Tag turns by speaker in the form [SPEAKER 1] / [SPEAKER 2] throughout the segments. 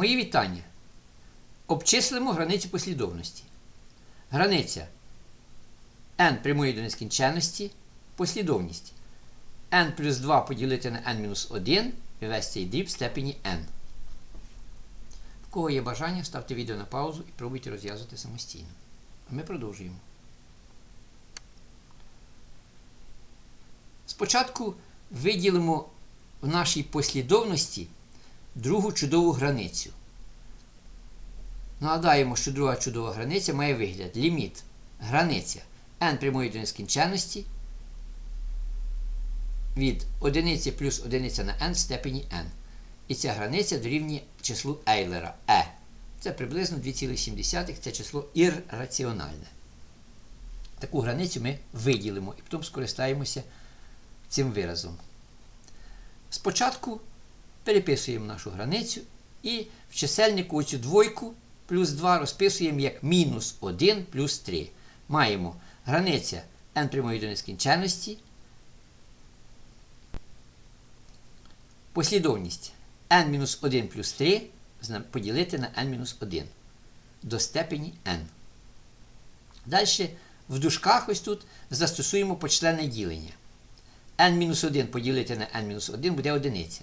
[SPEAKER 1] Мої вітання. Обчислимо границю послідовності. Границя n прямої до нескінченності, послідовність n плюс 2 поділити на n-1 і весь цей дріб в степені n. В кого є бажання, ставте відео на паузу і пробуйте розв'язувати самостійно. А ми продовжуємо. Спочатку виділимо в нашій послідовності другу чудову границю. Нагадаємо, що друга чудова границя має вигляд ліміт границя n прямої до нескінченності від 1 плюс 1 на n в степені n. І ця границя дорівнює числу Ейлера e. Це приблизно 2,7 це число ірраціональне. Таку границю ми виділимо і потім скористаємося цим виразом. Спочатку переписуємо нашу границю і в чисельнику оцю двойку плюс 2 розписуємо як мінус 1 плюс 3. Маємо границя n прямої до нескінченності. Послідовність n-1 плюс 3 поділити на n-1 до степені n. Далі в дужках ось тут застосуємо почленне ділення. n-1 поділити на n-1 буде одиниця.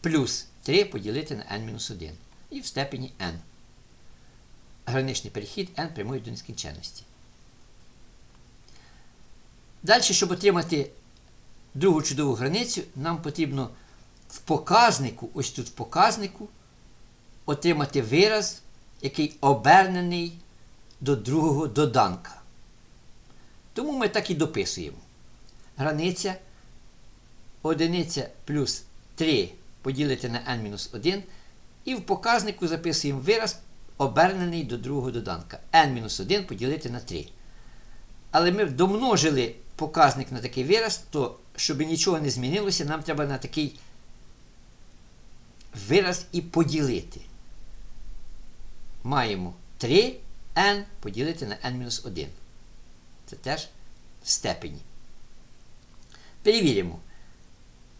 [SPEAKER 1] Плюс 3 поділити на n-1. І в степені n. Граничний перехід n прямої до нескінченності. Далі, щоб отримати другу чудову границю, нам потрібно в показнику, ось тут в показнику, отримати вираз, який обернений до другого доданка. Тому ми так і дописуємо. Границя одиниця плюс 3 поділити на n-1. І в показнику записуємо вираз, обернений до другого доданка. n-1 поділити на 3. Але ми домножили показник на такий вираз, то, щоб нічого не змінилося, нам треба на такий вираз і поділити. Маємо 3n поділити на n-1. Це теж степені. Перевіримо,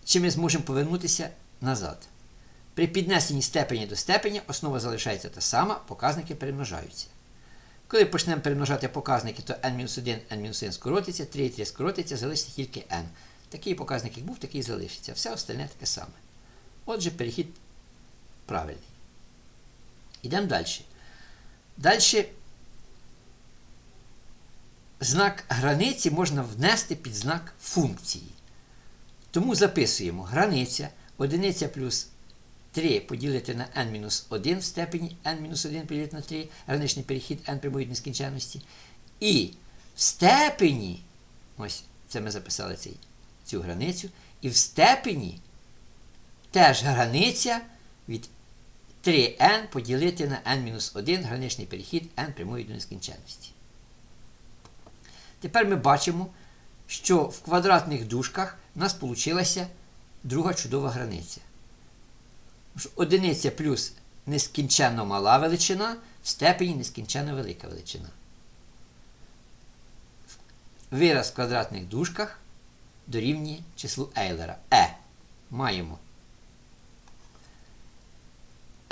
[SPEAKER 1] чи ми зможемо повернутися назад. При піднесенні степені до степені основа залишається та сама, показники перемножаються. Коли почнемо перемножати показники, то n-1, n-1 скоротиться, 3 і 3 скоротиться, залишиться тільки n. Такий показник, як був, такий залишиться. Все остальне таке саме. Отже, перехід правильний. Йдемо далі. Далі знак границі можна внести під знак функції. Тому записуємо границя 1 плюс 3 поділити на n-1 в степені n-1 поділити на 3, граничний перехід n прямої нескінченності. І в степені, ось це ми записали цей, цю границю, і в степені теж границя від 3n поділити на n-1 граничний перехід n прямої до нескінченності. Тепер ми бачимо, що в квадратних дужках у нас вийшла друга чудова границя. Одиниця плюс нескінченно мала величина в степені нескінченно велика величина. Вираз в квадратних дужках дорівнює числу Ейлера. Е. Маємо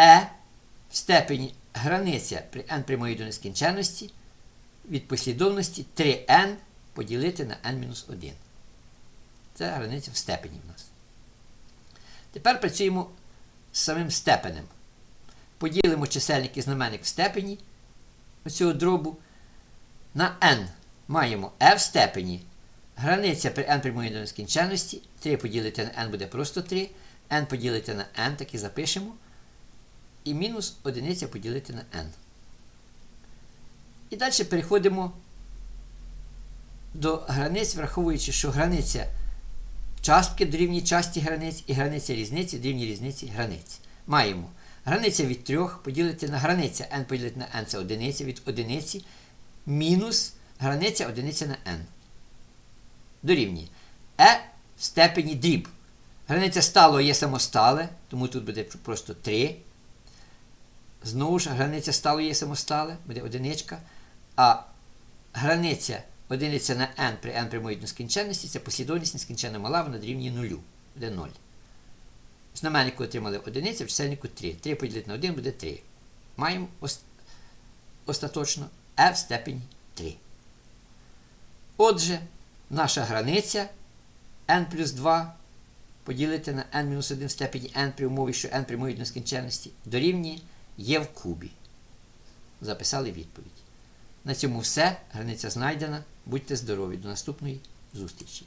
[SPEAKER 1] Е в степені границя при n прямої до нескінченності від послідовності 3n поділити на n-1. Це границя в степені в нас. Тепер працюємо з самим степенем. Поділимо чисельник і знаменник в степені оцього дробу. На n маємо e в степені. Границя при n прямої до нескінченності. 3 поділити на n буде просто 3. n поділити на n, так і запишемо. І мінус 1 поділити на n. І далі переходимо до границь, враховуючи, що границя частки дорівнює часті границь і границя різниці дорівнює різниці границь. Маємо границя від 3 поділити на границя n поділити на n це одиниця від одиниці мінус границя одиниця на n. Дорівнює e в степені дріб. Границя сталого є самостале, тому тут буде просто 3. Знову ж, границя сталої є самостале, буде одиничка. А границя одиниця на n при n прямої нескінченності це послідовність нескінченно мала, вона дорівнює нулю. Буде 0. В знаменнику отримали одиниця, в чисельнику 3. 3 поділити на 1 буде 3. Маємо ос- остаточно f в степені 3. Отже, наша границя n плюс 2 поділити на n-1 в степені n при умові, що n прямує до нескінченності, дорівнює є в кубі. Записали відповідь. На цьому все. Границя знайдена. Будьте здорові. До наступної зустрічі.